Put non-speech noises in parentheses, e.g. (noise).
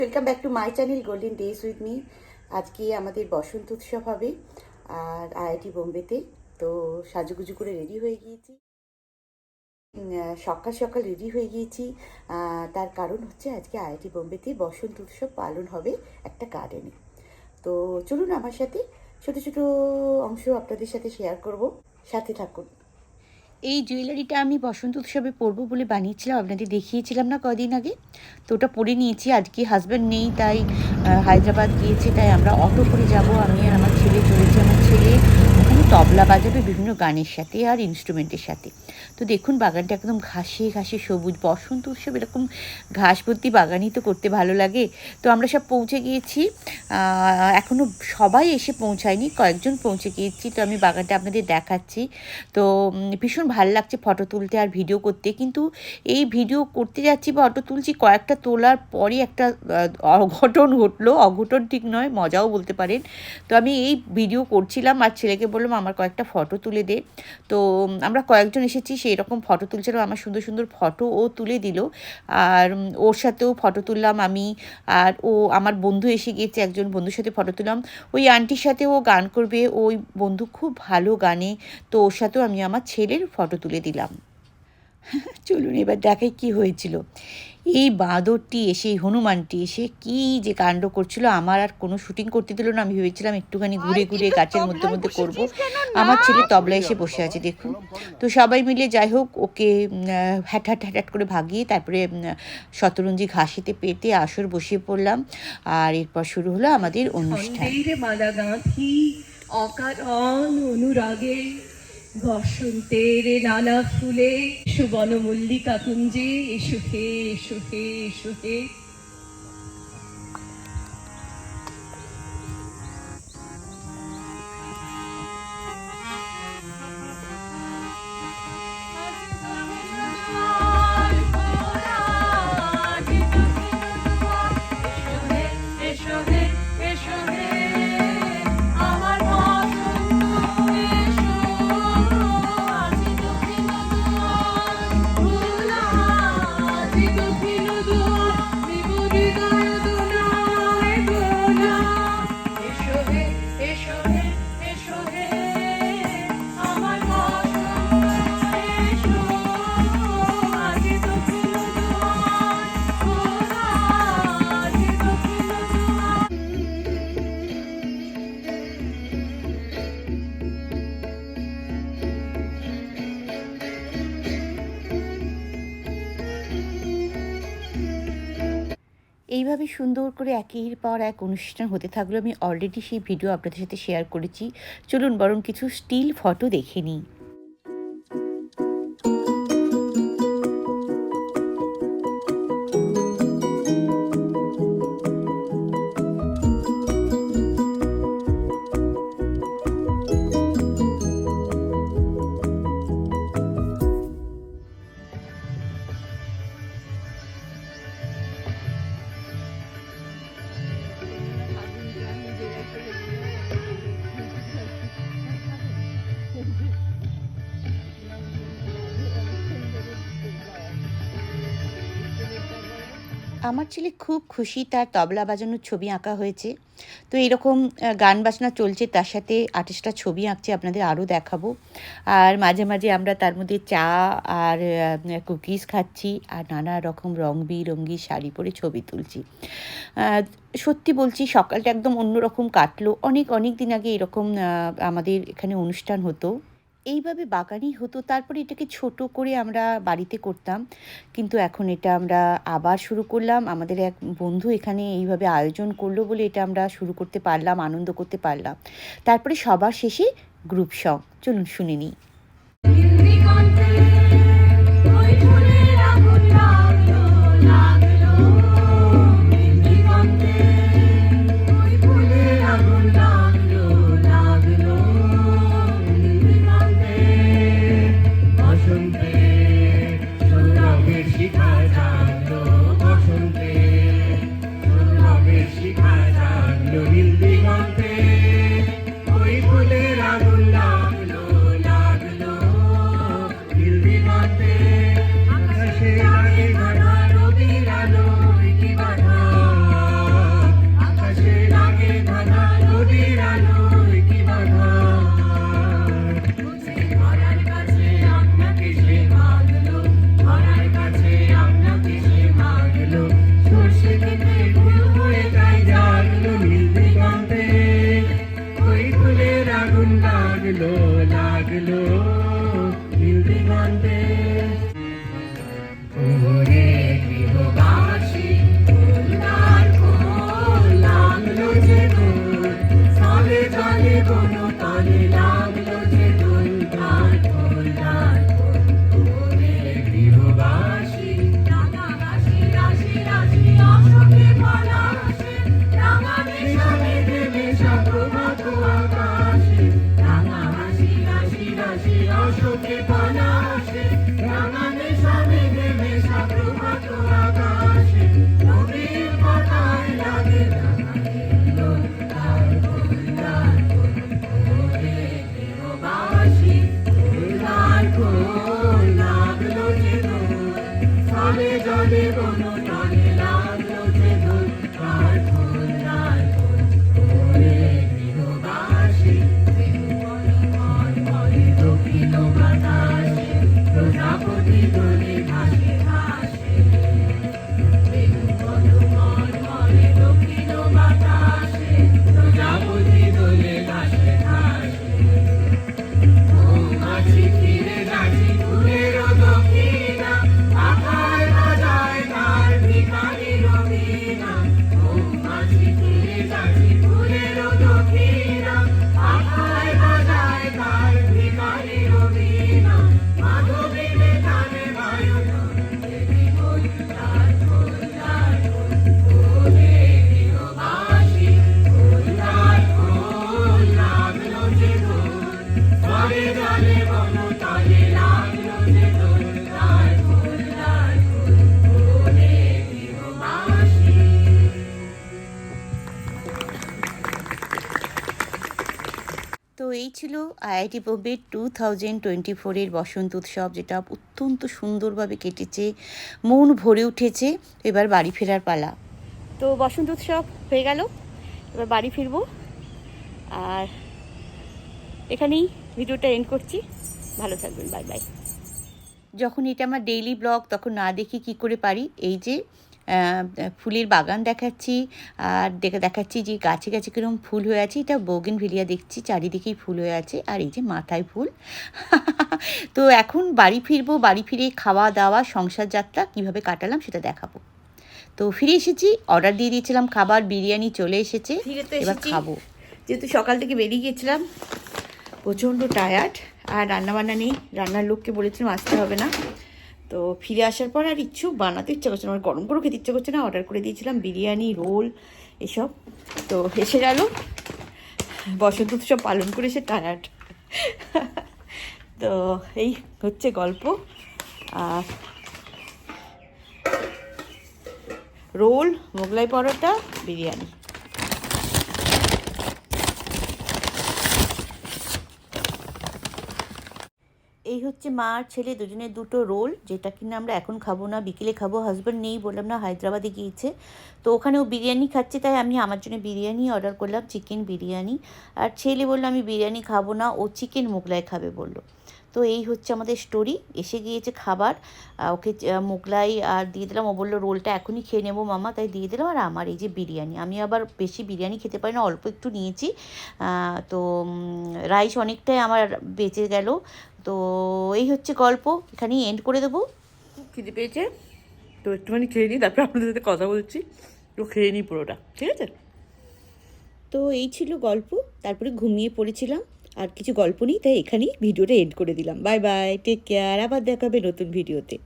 Welcome back to my channel golden days with me আজকে আমাদের বসন্ত উৎসব হবে আর আইআইটি বোম্বেতে। তো সাজুগুজু করে রেডি হয়ে গিয়েছি। সকাল সকাল রেডি হয়ে গিয়েছি। তার কারণ হচ্ছে আজকে আইআইটি বোম্বেতে বসন্ত উৎসব পালন হবে একটা গার্ডেনে তো চলুন আমার সাথে ছোট ছোট অংশ আপনাদের সাথে শেয়ার করব। সাথে থাকুন। এই জুয়েলারিটা আমি বসন্ত উৎসবে পরবো বলে বানিয়েছিলাম, আপনাদের দেখিয়েছিলাম না কদিন আগে। তো ওটা পরে নিয়েছি, আজকে হাজব্যান্ড নেই, তাই হায়দ্রাবাদ গিয়েছে, তাই আমরা অটো করে যাব। আমি আর আমার ছেলে চলেছি, আমার ছেলে। তবলা বাজাবে বিভিন্ন গানের সাথে আর ইনস্ট্রুমেন্টের সাথে। তো দেখুন বাগানটা একদম ঘাসে ঘাসে সবুজ বসন্ত উৎসব এরকম ঘাস ভর্তি বাগানই তো করতে ভালো লাগে। তো আমরা সব পৌঁছে গিয়েছি। আহ, এখনও সবাই এসে পৌঁছায়নি কয়েকজন পৌঁছে গিয়েছি। তো আমি বাগানটা আপনাদের দেখাচ্ছি। তো ভীষণ ভালো লাগছে ফটো তুলতে আর ভিডিও করতে। কিন্তু এই ভিডিও করতে যাচ্ছি বা অটো তুলছি কয়েকটা তোলার পরে একটা অঘটন ঘটলো। অঘটন ঠিক নয় মজাও বলতে পারেন। তো আমি এই ভিডিও করছিলাম আর ছেলেকে বললাম আমার কয়েকটা ফটো তুলে দে। তো আমরা কয়েকজন এসেছি, সেই রকম ফটো তুলছিলাম, আমার সুন্দর সুন্দর ফটো ও তুলে দিল। আর ওর সাথেও ফটো তুললাম আমি। আর ও, আমার বন্ধু এসে গিয়েছে, একজন বন্ধুর সাথে ফটো তুললাম। ওই আন্টির সাথে ও গান করবে, ওই বন্ধু খুব ভালো গানে। তো, ওর সাথেও আমি আমার ছেলের ফটো তুলে দিলাম। (laughs) চলুন এবার দেখাই কি হয়েছিল। এই বাঁদরটি এসে হনুমানটি এসে কি যে কাণ্ড করছিল আমার আর কোনো শুটিং করতে দিল না। আমি ভেবেছিলাম একটুখানি ঘুরে ঘুরে গাছের মধ্যে মধ্যে করব। আমার ছেলে তবলা এসে বসে আছে দেখুন। তো সবাই মিলে যাই হোক ওকে হ্যাট হ্যাট হ্যাট হ্যাট করে ভাগিয়ে তারপরে শতরঞ্জি ঘাসেতে পেতে আসর বসিয়ে পড়লাম। আর এরপর শুরু হলো আমাদের অনুষ্ঠান। অকারণ অনুরাগে। বসন্তের নানা ফুলে সুবন মল্লিকা কুঞ্জে এসো হে এসো হে এসো হে। এইভাবে সুন্দর করে একের পর এক অনুষ্ঠান হতে থাকল আমি অলরেডি সেই ভিডিও আপনাদের সাথে শেয়ার করেছি। চলুন বরং কিছু স্টিল ফটো দেখে নিই। আমার ছেলে খুব খুশি তার তবলা বাজানোর ছবি আঁকা হয়েছে। তো এরকম গান বাজনা চলছে, তার সাথে আর্টিস্টটা ছবি আঁকছে, আপনাদের আরও দেখাবো। আর মাঝে মাঝে আমরা তার মধ্যে চা আর কুকিজ খাচ্ছি আর নানা রকম রং বিরঙ্গি শাড়ি পরে ছবি তুলছি। সত্যি বলছি, সকালটা একদম অন্যরকম কাটলো। অনেক অনেক দিন আগে এরকম আমাদের এখানে অনুষ্ঠান হতো। এইভাবে বাগানই হতো। তারপরে এটাকে ছোট করে আমরা বাড়িতে করতাম। কিন্তু এখন এটা আমরা আবার শুরু করলাম। আমাদের এক বন্ধু এখানে এইভাবে আয়োজন করল বলে এটা আমরা শুরু করতে পারলাম, আনন্দ করতে পারলাম। তারপরে সবার শেষে গ্রুপ সং চলুন শুনে নিই। লাগল যে চলে চলে কোনো তলে লাগল তো এই ছিল IIT Bombay two thousand twenty ফোরের বসন্ত উৎসব, যেটা অত্যন্ত সুন্দরভাবে কেটেছে, মন ভরে উঠেছে। এবার বাড়ি ফেরার পালা। তো বসন্ত উৎসব হয়ে গেল, এবার বাড়ি ফিরবো। আর এখানেই ভিডিওটা এন্ড করছি। ভালো থাকবেন বাই বাই যখন এটা আমার ডেইলি ব্লগ তখন না দেখি কি করে পারি? এই যে ফুলের বাগান দেখাচ্ছি আর দেখে দেখাচ্ছি যে গাছে গাছে কীরকম ফুল হয়ে আছে। এটা বোগেন ভিলিয়া দেখছি চারিদিকেই ফুল হয়ে আছে আর এই যে মাথায় ফুল। (laughs) তো এখন বাড়ি ফিরবো বাড়ি ফিরে খাওয়া দাওয়া সংসার যাত্রা কীভাবে কাটালাম সেটা দেখাবো। তো ফিরে এসেছি অর্ডার দিয়ে দিয়েছিলাম খাবার বিরিয়ানি চলে এসেছে এবার খাব। যেহেতু সকাল থেকে বেরিয়ে গিয়েছিলাম প্রচণ্ড টায়ার্ড আর রান্নাবান্না নেই রান্নার লোককে বলেছিলাম আসতে হবে না। তো ফিরে আসার পর আর ইচ্ছু বানাতে ইচ্ছা করছে না। আমার গরম করে খেতে ইচ্ছা করছে না। অর্ডার করে দিয়েছিলাম বিরিয়ানি, রোল, এসব। তো এসে গেল। বসন্ত উৎসব পালন করে সে টায়ার্ড তো এই হচ্ছে গল্প। আর রোল, মোগলাই পরোটা, বিরিয়ানি। এই হচ্ছে মা আর ছেলে দুজনের দুটো রোল, যেটা কিনা আমরা এখন খাব না, বিকেলে খাব হাজব্যান্ড নেই বললাম, না, হায়দ্রাবাদে গিয়েছে। তো ওখানেও বিরিয়ানি খাচ্ছে, তাই আমি আমার জন্য বিরিয়ানি অর্ডার করলাম চিকেন বিরিয়ানি। আর ছেলে বলল, আমি বিরিয়ানি খাব না, ও চিকেন মোগলাই খাবে, বলল। তো এই হচ্ছে আমাদের স্টোরি এসে গিয়েছে খাবার। ওকে মোগলাই আর দিয়ে দিলাম, ও বলল, রোলটা এখনই খেয়ে নেব মামা, তাই দিয়ে দিলাম, আর আমার এই যে বিরিয়ানি। আমি আবার বেশি বিরিয়ানি খেতে পারি না, অল্প একটু নিয়েছি। তো রাইস অনেকটাই আমার বেঁচে গেল। তো এই হচ্ছে গল্প এখানেই এন্ড করে দেবো। খিদে পেয়েছে? তো একটুখানি খেয়ে নিই তারপরে আপনাদের সাথে কথা বলছি। তো খেয়ে নিই পুরোটা ঠিক আছে? তো এই ছিল গল্প তারপরে ঘুমিয়ে পড়েছিলাম আর কিছু গল্প নেই তাই এখানেই ভিডিওটা এন্ড করে দিলাম। বাই বাই টেক কেয়ার আবার দেখাবে নতুন ভিডিওতে।